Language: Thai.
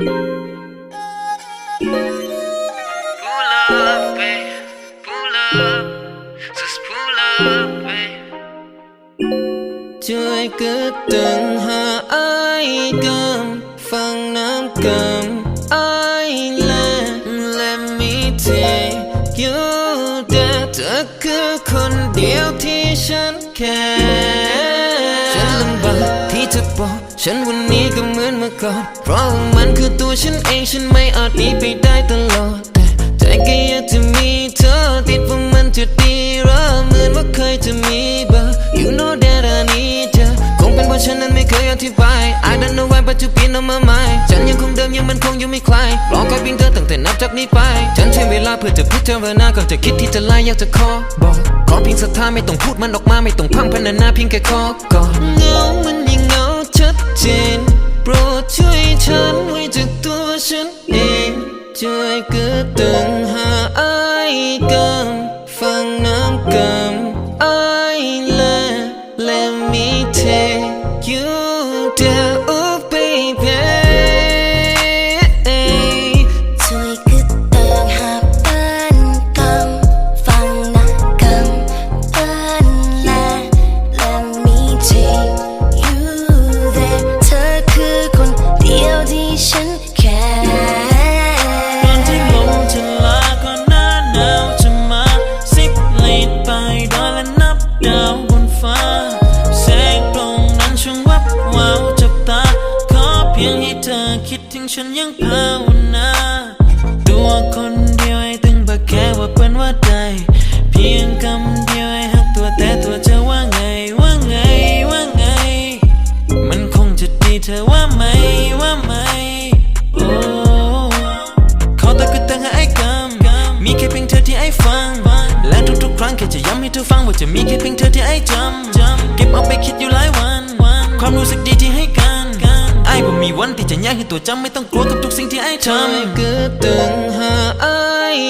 ช่วยกึดตึงหาไอ้กำฟังน้ำกำไอ้แลนและมีเทอยู่แต่เธอคือคนเดียวที่ฉันแค่ ที่จะบอฉันวันนี้ก็เหมือนเมื่อก่อน เพราะว่ามันคือตัวฉันเองฉันไม่อาจหนีไปได้ตลอด แต่ใจก็อยากจะมีเธอติดว่ามันจะดีหรอเหมือนว่าเคยจะมีเบอร์ You know that I need you คงเป็นเพราะฉันนั้นไม่เคยอธิบาย I don't know why but you been on my mind ฉันยังคงเดิมยังมันคงยังไม่คลายรอคอยเพียงเธอตั้งแต่นับจากนี้ไป ฉันใช้เวลาเพื่อจะพิจารณาก่อนจะคิดที่จะไล่อยากจะขอบอกขอเพียงศรัทธาไม่ต้องพูดมันออกมาไม่ต้องพังพรรณนาเพียงแค่ขอก่อนเงามัน ช่วยกระตึงหาไอ้กำฟังน้ำกำไอ้แล Let me take you there ถึงฉันยังภาวนาตัวคนเดียวให้ถึงบักแค่ว่าเป็นว่าใดเพียงคำเดียวให้หักตัวแต่ตัวเธอว่าไงว่าไงว่าไง มันคงจะดีเธอว่าไหมว่าไหมโอ้ขอตะกึดตังให้ไอ้กำมีแค่เพียงเธอที่ไอ้ฟัง และทุกๆครั้งแค่จะย้ำให้เธอฟังว่าจะมีแค่เพียงเธอที่ไอ้จำเก็บเอาไปคิดอยู่หลายวัน ความรู้สึกดีที่ให้กัน วันที่จะยากให้ตัวจำไม่ต้องกลัวกับทุกสิ่งที่ไอ้ทำเกระตึงหาไอ้กำฟังน้ำกำ